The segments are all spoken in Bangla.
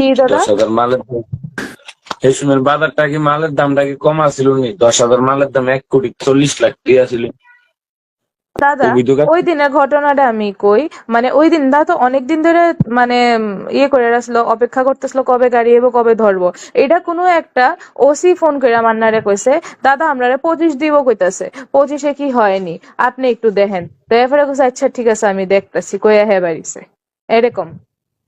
কি দাদা? দশ হাজার মালের এই সময় বাজারটা কি মালের দামটা কি কম আছিল দশ হাজার মালের দাম এক কোটি চল্লিশ লাখ দাদা ওই দিনের ঘটনাটা আমি কই। মানে ওই দিন দা তো অনেক দিন ধরে মানে ইয়ে করে আসলো অপেক্ষা করতেছিল কবে গাড়ি এবো কবে ধরবো। এটা কোনো একটা ওসি ফোন করে মান্নারে কইছে দাদা আমরারে পঁচিশ দিব কইতাছে। পঁচিশে কি হয়নি? আপনি একটু দেখেন। তো এরপরে কইছে আচ্ছা ঠিক আছে আমি দেখতাছি। কইয়া হে বাড়িছে। এরকম।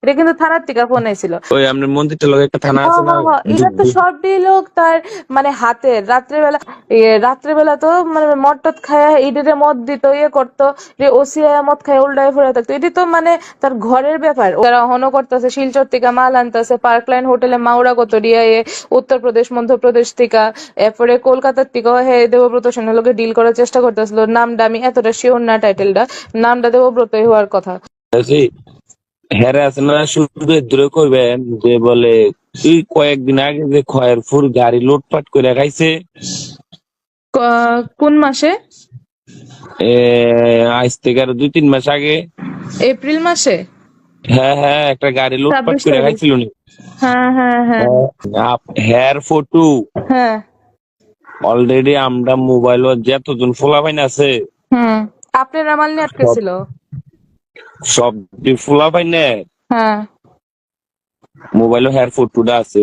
এটা কিন্তু থানার থেকে ফোন আইছিল ওই আপনার মন্দিরটা লোক একটা থানা আছে না এটা তো সবই লোক তার মানে হাতের রাত্রেবেলা ইয়ে রাত্রেবেলা তো মানে মদ টদ খায় ইডিরে মদ দিত ইয়ে করতো যে ওসিয়া মদ খায় উল্টায় ফুরে থাকতো এটি তো মানে তার ঘরের ব্যাপার যারা হন করতেছে শিলচর থেকে মাল আনতেছে পার্কলাইন হোটেলে মাউরা কত এ উত্তরপ্রদেশ মধ্যপ্রদেশ থেকে এরপরে কলকাতার থেকেও হে দেবব্রত সেনের লোকে ডিল করার চেষ্টা করতেছিল নামটা আমি এতটা শিওর না টাইটেলটা নামটা দেবব্রতই হওয়ার কথা আছে হ্যাঁ শুধু দূরে কইবেন যে বলে তুই কয়েকদিন আগে যে খয়েরপুর গাড়ি লুটপাট করে খাইছে। কোন মাসে? আজ থেকে আরও দুই তিন মাস আগে। এপ্রিল মাসে? হ্যাঁ হ্যাঁ একটা গাড়ি লুটপাট করে। খাইছিল নি হ্যাঁ হ্যাঁ হ্যাঁ। Hair photo. হ্যাঁ। অলরেডি আমরা মোবাইল যতজন ফোলাফাইন আছে। হুম আপনার রামাল নিয়ে আটকে ছিল সব ফোলাফাইনে হ্যাঁ। মোবাইল হেয়ার ফটোটা আছে।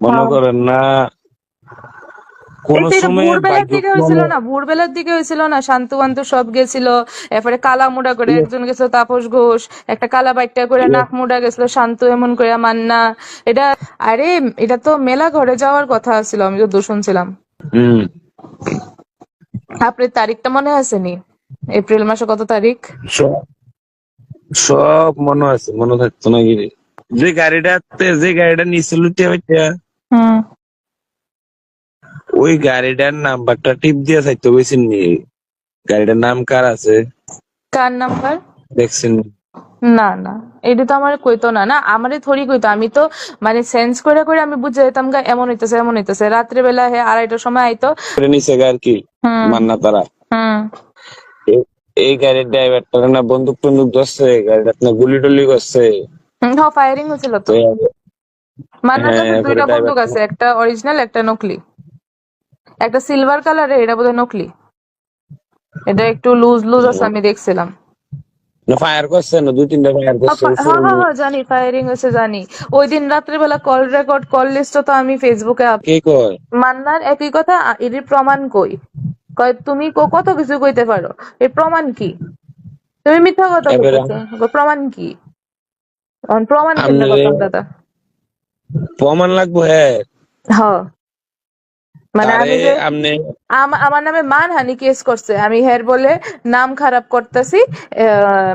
মনে হ্যাঁ। করেন না কোন সময় ভোরবেলার দিকে হয়েছিল না ভোরবেলার দিকে হয়েছিল না শান্তু বান্তু সব গেছিল এরপরে কালা মুড়া করে একজন গেছিল তাপস ঘোষ একটা কালা বাইটটা করে নাক মুড়া গেছিল শান্তু এমন করে মান্না এটা আরে এটা তো মেলা ঘরে যাওয়ার কথা ছিল আমি তো আপনার তারিখটা মনে আছে নি? এপ্রিল মাসে কত তারিখ? সব মনে আছে মনে থাকতো না কি? যে গাড়িটাতে যে গাড়িটা নিছিল ওই গাড়িটার নাম্বারটা টিপ দিয়ে থাকতে বুঝছেন নি গাড়িটার নাম কার আছে? কার নাম্বার? দেখছেন না না। এটা তো আমার কইতো না না? আমারে থরি কইতো। আমি তো মানে সেন্স করে করে আমি বুঝে যেতাম গা এমন হইতেছে এমন হইতেছে। রাত্রে বেলা হে আড়াইটার সময় আইতো। নিছে আর কি? মান্না তারা। হুম। এই গাড়ির ড্রাইভারটা না বন্দুক টন্দুক ধরছে গাড়িটা না গুলি টুলি করছে হ্যাঁ ফায়ারিং হয়েছিল তো। মান্নার কাছে হ্যাঁ, দুইটা বন্দুক আছে একটা অরিজিনাল একটা নকলি। একটা সিলভার কালারের এটা বোধহয় নকলি। এটা একটু লুজ লুজ আছে আমি দেখছিলাম। ফায়ার করছে না দুই তিনটা ফায়ার করছে হ্যাঁ হ্যাঁ হ্যাঁ, হ্যাঁ, জানি ফায়ারিং হয়েছে জানি। ওই দিন রাত্রেবেলা কল রেকর্ড কল লিস্ট তো আমি ফেসবুকে আপ- কে কয়? মান্নার একই কথা এর প্রমাণ কই। কয় তুমি ক- কত কিছু কইতে পারো? এর প্রমাণ কি? তুমি মিথ্যা কথা প্রমাণ কি? প্রমাণ দাদা। প্রমাণ লাগবো হ্যাঁ হ। মানে আমি যে আমার নামে মানহানি কেস করছে। আমি হের বলে নাম খারাপ করতেছি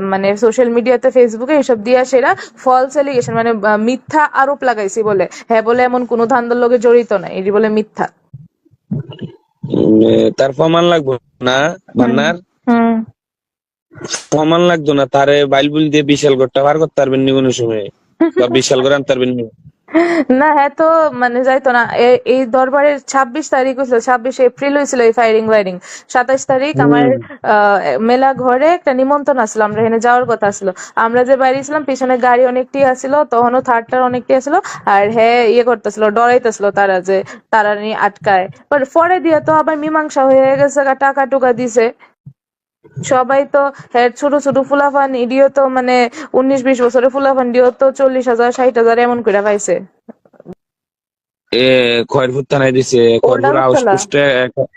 মানে সোশ্যাল মিডিয়াতে ফেসবুকে এসব দিয়া সেরা ফলস এলিগেশন মানে মিথ্যা আরোপ লাগাইছি বলে। হ্যাঁ বলে এমন কোনো ধান্দার লগে জড়িত নাই এটি বলে মিথ্যা। তার প্রমাণ লাগবো না বান্নার? প্রমাণ লাগতো না তারে বাইল বুল দিয়ে বিশাল ঘরটা পার করতে পারবেন নি কোনো সময়। বা বিশাল ঘর আনতে পারবেন নি। না হ্যাঁ তো মানে যাইতো না। এই দরবারের ছাব্বিশ তারিখ হয়েছিল ছাব্বিশে এপ্রিল হয়েছিল এই ফায়ারিং ওয়ারিং সাতাশ তারিখ আমার মেলা ঘরে একটা নিমন্ত্রণ আসলো আমরা এখানে যাওয়ার কথা ছিল আমরা যে বাইরে ছিলাম পিছনে গাড়ি অনেকটি আসছিল তখনও থার্ডটার অনেকটি আসছিল আর হ্যাঁ ইয়ে করতেছিল ডরাইতেছিল তারা যে তারা নিয়ে আটকায়। পরে দিয়ে তো আবার মীমাংসা হয়ে গেছে টাকা টুকা দিছে। সবাই তো হ্যাঁ ছোট ছোট ফুলাফান ইডিও তো মানে উনিশ বিশ বছরের ফুলাফান ডিও তো চল্লিশ হাজার ষাট হাজার এমন করে পাইছে। এ খয়েরপুর থানায় দিছে খয়েরপুর ওটা হাউস বুঝলাম। পোস্টে একটা-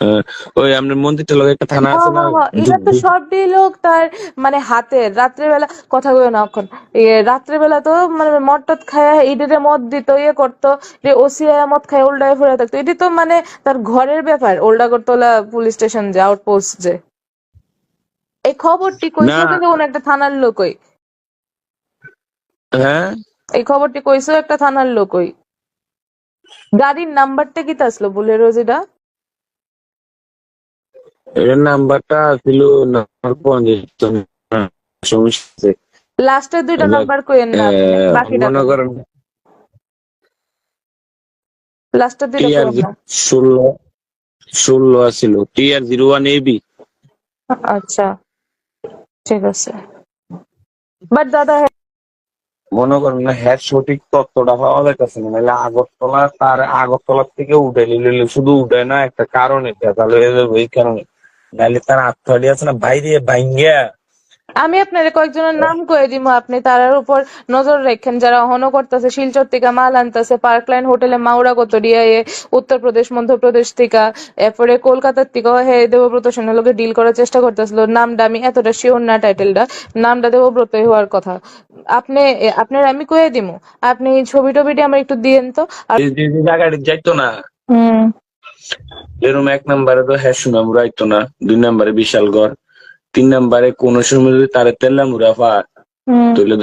আহ, ওই আপনার মন্দিরটা লোক একটা থানা আছে না? হ, হ, এটা তো সবই লোক তার মানে হাতের রাত্রেবেলা কথা কই না এখন। ইয়ে রাত্রেবেলা তো মানে মদ টদ খায় ইডিরে মদ দিত ইয়ে করতো যে ওসিয়া মদ খায় উল্টায় ফুরে থাকতো। এটি তো মানে তার ঘরের ব্যাপার ওল্ডাগরতলা পুলিশ স্টেশন যে আউটপোস্ট যে। এই খবরটি কইছো। কিন্তু কোন একটা থানার লোকই। হ্যাঁ? এই খবরটি কইছো একটা থানার লোকই। গাড়ির নাম্বারটা কি আসলো বুলেরো যেটা এর নাম্বারটা ছিল সমস্যা লাস্টের দুইটা নাম্বার কইেন না বাকিটা মনে করেন লাস্টের দুইটা কইেন ষোলো ষোলো আছিল টিআর জিরো ওয়ান এবি আচ্ছা। ঠিক আছে। বাট দাদা, মনে করেন না হ্যাঁ সঠিক তত্ত্বটা পাওয়া যাইতেছে না, নাহলে আগরতলা তার আগরতলা থেকে উঠে নিলে শুধু উঠে না, একটা কারণ তাহলে ওই কারণে। নাহলে তার আত্মহারি আছে না, বাইরে ভাঙ্গিয়া আমি আপনার কয়েকজনের নাম কয়ে দিব আপনি তারার উপর নজর রাখেন। যারা অহনো করতেছে শিলচর থেকে মাল আনতেছে পার্কলাইন হোটেলে মাউরা কতরিয়া এ উত্তরপ্রদেশ মধ্যপ্রদেশ থেকে এরপরে কলকাতার থেকে হে দেবব্রত সেনের লোকে ডিল করার চেষ্টা করতেছিল। নামটা আমি এতটা শিওর না টাইটেলটা নামটা দেবব্রতই হওয়ার কথা। আপনি আপনার আমি কয়ে দিব আপনি ছবি টবিটি আমার একটু দিয়েন তো। জায়গাটা যাইতো না। হুম। এরকম এক নম্বরে তো হ্যাঁ সুনামুরা আইতো না। দুই নম্বরে বিশালগড়। তিন নম্বরে কোন সময় যদি তারে তেল্লা মুরা পা হুম তৈলে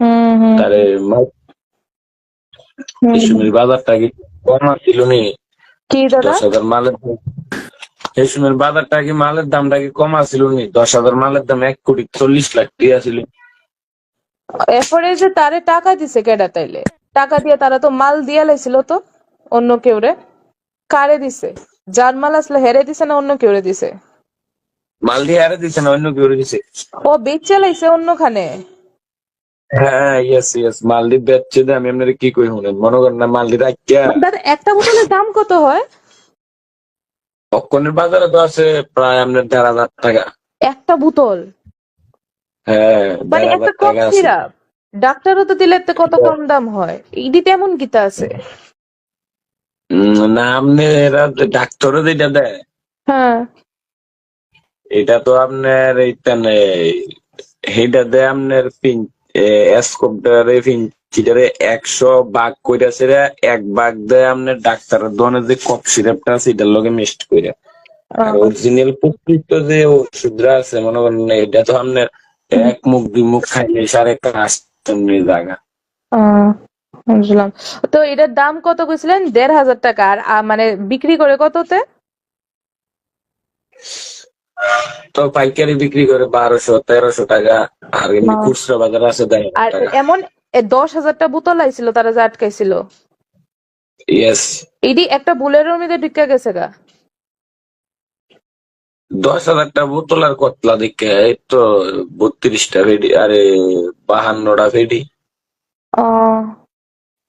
হুম হুম। তারে সময় বাজারটা কি কম ছিল নি? দশ হাজার মালের সময় বাজারটা কি মালের দামটা কি কম ছিল নি? দশ হাজার মালের দাম এক কোটি চল্লিশ লাখ টিয়া ছিল। এরপরে যে তারে টাকা দিছে কেডা তাইলে? টাকা দিয়ে তারা তো মাল দিয়া লাইছিল তো অন্য কেউরে। কারে দিছে? যার মাল আসলে হেরে দিছে না অন্য কেউরে দিছে? মাল দিয়ে আরে দিছে না অন্য কেউ দিছে। ও বেচে লাইছে অন্যখানে? হ্যাঁ ইয়েস ইয়েস মাল দিয়ে বেচছে আমি আপনার কি কই শুনেন? মনে করেন না মাল দিয়ে রাখিয়া দাদা একটা বোতলের দাম কত হয়? অক্ষণের বাজারে তো আছে প্রায় আপনার দেড় হাজার টাকা। একটা বোতল? হ্যাঁ মানে একটা আছে। সিরাপ ডাক্তারও তো দিলে কত কম দাম হয়। ইডি তেমন কিতা আছে। না আপনি এরা ডাক্তারও যেটা দেয়। হ্যাঁ। এটা তো আপনার এইখানে সেইটা দেয় আপনার পিন এসকোপটারে পিঞ্চিটারে একশো ভাগ কইরাছে রে এক ভাগ দেয় আপনার ডাক্তারের দোকানে যে কফ সিরাপটা আছে এটার লগে মিক্সড কইরা। আর অরিজিনাল প্রকৃত যে ওষুধরা আছে মনে করেন এটা তো আপনার এক মুখ দুই মুখ খাইলে সারে কাজ জায়গা বুঝলাম। তো এটার দাম কত কইছিলেন? দেড় হাজার টাকা। আর মানে বিক্রি করে কততে? তো পাইকারি বিক্রি করে বারোশো তেরোশো টাকা আর এমনি। খুচরা বাজার আছে আর এমন দশ হাজারটা বোতল আইছিল তারা যে আটকাইছিল। ইয়েস এডি একটা বুলেরোর মধ্যে ঢুকে গেছে গা। দশ হাজারটা বোতল আর কতলা দেখে এই তো বত্রিশটা ফেডি আরে বাহান্নটা ফেডি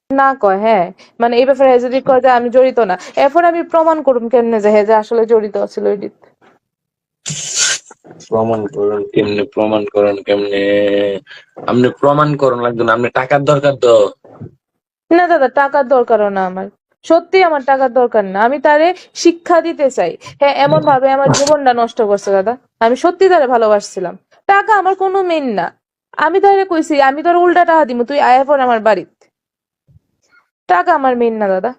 না কয় হ্যাঁ। মানে এই ব্যাপারে যদি কয় যে আমি জড়িত না। এরপর আমি প্রমাণ করুম কেমনে যে হ্যাঁ যে আসলে জড়িত ছিল এডিত প্রমাণ করুন কেমনে প্রমাণ করুন কেমনে? আপনি প্রমাণ করুন লাগবে না। আপনি টাকার দরকার তো। না দাদা টাকার দরকারও না আমার। সত্যি আমার টাকার দরকার না। আমি তারে শিক্ষা দিতে চাই। হ্যাঁ এমন ভাবে আমার জীবনটা নষ্ট করছে দাদা। আমি সত্যি তারে ভালোবাসছিলাম। টাকা আমার কোনো মেন না। আমি তারে কইছি আমি তোর উল্টা টাকা দিব তুই আয়া পর আমার বাড়িতে। টাকা আমার মেন না দাদা।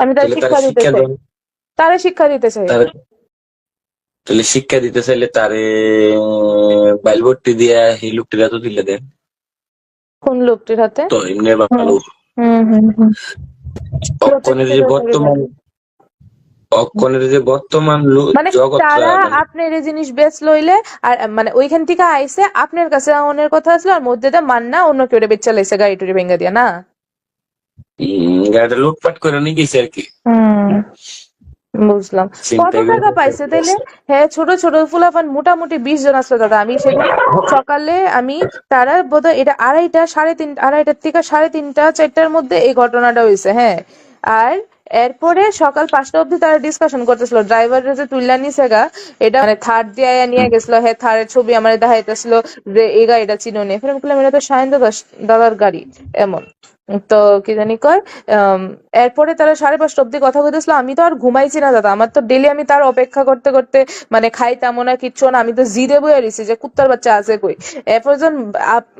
আমি তারে তাহলে শিক্ষা দিতে চাই। তারে শিক্ষা দিতে চাই। তাহলে শিক্ষা দিতে চাইলে তারে বাইল ভর্তি দিয়া এই লোকটিরা তো দিলে দেন। কোন লোকটির হাতে? তো এমনি ভালো অক্ষণের যে বর্তমান অক্ষণের যে বর্তমান মানে জগৎ তারা আপনার এই জিনিস বেচ লইলে আর মানে ওইখান থেকে আইসে আপনার কাছে আওনের কথা আসলো আর মধ্যে দিয়ে মান না অন্য কেউ বেচা লাইছে গাড়ি টুড়ি ভেঙে দিয়া না? গাড়িটা লুটপাট করে নিয়ে গেছে আর কি। হুম। বুঝলাম। কত টাকা পাইছে তাইলে? হ্যাঁ ছোট ছোট ফুলাফান মোটামুটি বিশ জন আসলো দাদা। আমি সেদিন সকালে আমি তারা বোধহয় এটা আড়াইটা সাড়ে তিন আড়াইটার থেকে সাড়ে তিনটা চারটার মধ্যে এই ঘটনাটা হয়েছে হ্যাঁ। আর এরপরে সকাল পাঁচটা অব্দি তারা ডিসকাশন করতেছিল। ড্রাইভার যে তুইলা নিছে গা এটা মানে থার্ড দিয়ে নিয়ে গেছিল হ্যাঁ থার্ডের ছবি আমার দেখাইতেছিল যে এই গাড়িটা চিনো নি। ফের আমি বললাম এটা তো দাদা দাদার গাড়ি এমন। তো কি জানি কয় এরপরে তারা সাড়ে পাঁচটা অব্দি কথা কইতেছিল আমি তো আর ঘুমাইছি না দাদা আমার তো ডেলি আমি তার অপেক্ষা করতে করতে মানে খাইতামও না কিচ্ছু না আমি তো জিদে বইয়া রইছি যে কুত্তার বাচ্চা আছে কই। এরপর যখন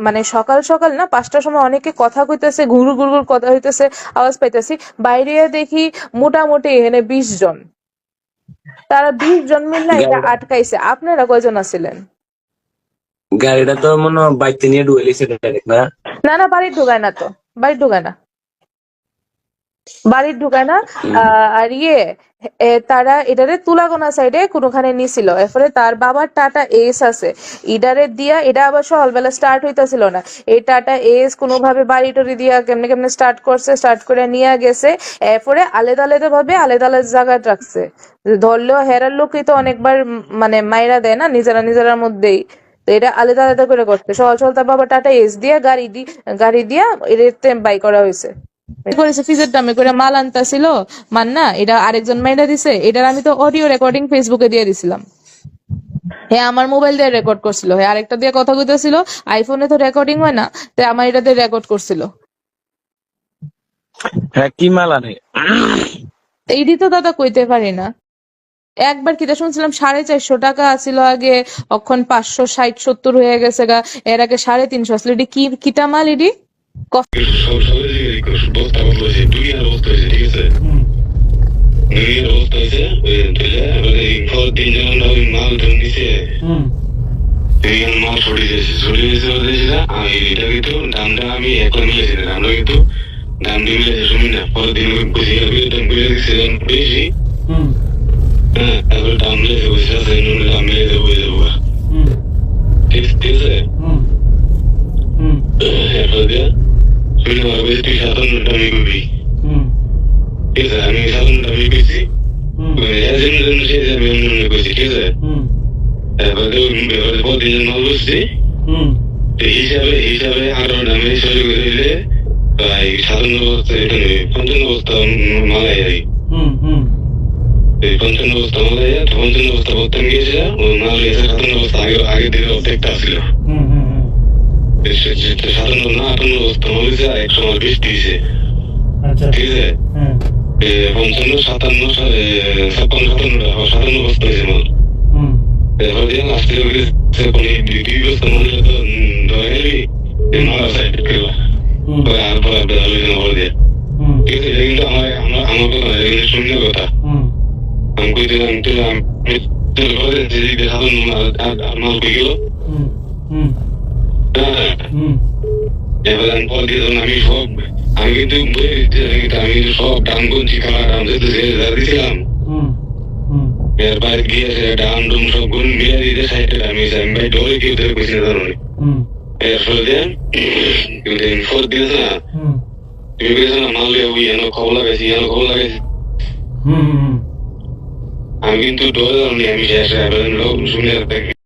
মানে সকাল সকাল না পাঁচটার সময় অনেকে কথা কইতেছে ঘুরু ঘুরু কথা হইতেছে আওয়াজ পাইতেছি বাইরে দেখি মোটামুটি এখানে বিশ জন। তারা বিশ জন মিলে এটা আটকাইছে। আপনারা কয়জন আছিলেন? গাড়িটা তো মনে হয় বাইতে নিয়ে ডুয়েলিছে ডাইরেক্ট না? না না বাড়ির ঢুকায় না তো। বাড়ির ঢুকায় না। বাড়ির ঢুকায় না। আর ইয়ে তারা এটারে তুলাগোনা সাইডে কোনোখানে নিছিল। এরপরে তার বাবার টাটা এস আছে। ইডারে দিয়া এটা আবার সকালবেলা স্টার্ট হইতাছিল না। এই টাটা এস কোনোভাবে বাড়ি টড়ি দিয়া কেমনে কেমনে স্টার্ট করছে স্টার্ট করে নিয়ে গেছে। এরপরে আলাদা আলাদা ভাবে আলাদা আলাদা জায়গায় রাখছে। ধরলেও হেরার লোকই তো অনেকবার মানে মাইরা দেয় না নিজেরা নিজেরার মধ্যেই। তো এটা আলাদা আলাদা করে করতে। সহজ সরল তার বাবা টাটা এস দিয়া গাড়ি দি গাড়ি দিয়া এটাতে বাই করা হয়েছে। করেছে ফিজের দামে করে মাল আনতাছিল মান্না এটা আরেকজন মাইনা দিছে এটার আমি তো অডিও রেকর্ডিং ফেসবুকে দিয়ে দিছিলাম। হ্যাঁ আমার মোবাইল দিয়ে রেকর্ড করছিল। হ্যাঁ আরেকটা দিয়ে কথা কইতেছিল আইফোনে তো রেকর্ডিং হয় না তাই আমার এটা দিয়ে রেকর্ড করছিল। হ্যাঁ কি মাল আনে? এইটি তো দাদা কইতে পারি না। একবার কিটা শুনছিলাম সাড়ে চারশো টাকা আছিল আগে অক্ষণ পাঁচশো ষাট সত্তর হয়ে গেছে গা এর আগে সাড়ে তিনশো আসলে এটি কি কিটা মাল এটি? আমি একলা মিলেছি না কিন্তু দাম দিয়ে মিলেছে শুনি না পরের দিন ওই দাম দাম তারপরে দাম মিলেছে বুঝে আছে দাম এরপর দিয়ে শুনে পারবে তুই সাতান্ন দামি করবি ঠিক আছে আমি দাবি করছি এজেন্ট জন্য সে আমি মনে করছি ঠিক আছে এবারে এবারে প্রতিদিন মাল বসছি তো হিসাবে হিসাবে আরও দামে শুরু করে দিলে প্রায় সাতান্ন বস্তা পঞ্চান্ন বস্তা মাল আই এই পঞ্চান্ন বস্তা মাল পঞ্চান্ন বস্তা বর্তমান গিয়েছে ওই মাল সাতান্ন বস্তা আগে আগে দিকে অর্ধেকটা ছিল সাতান্ন না আটান্ন বস্তা মাল হয়েছে একশো মাল দিয়েছে ঠিক আছে পঞ্চান্ন সাতান্ন ছাপ্পান্ন সাতান্ন সাতান্ন বস্তা হয়েছে মাল এরপর দিয়ে কোন দুই বস্তা মাল তো ধরে গেলি মাল সাইড করল আর পরে ঠিক আছে এটা কিন্তু আমার আমার কথা কথা আমি মাল মাল হ্যাঁ সব আমি কিন্তু আমি সব গুনছি কালার দাম যেতে দিয়েছিলাম এর বাইরে গিয়ে দাম ডুম সব গুণ মিলিয়ে দিতে সাইডে আমি ভাই ডরে কেউ ধরে না ধরুন এর ফলে দিয়ে কিন্তু ফোর দিয়েছে না তুমি বলেছ না মানলে ওই এনে খবর লাগাইছি এনে খবর লাগাইছি হুম কিন্তু ডরে ধরুন আমি শেষ লোক শুনে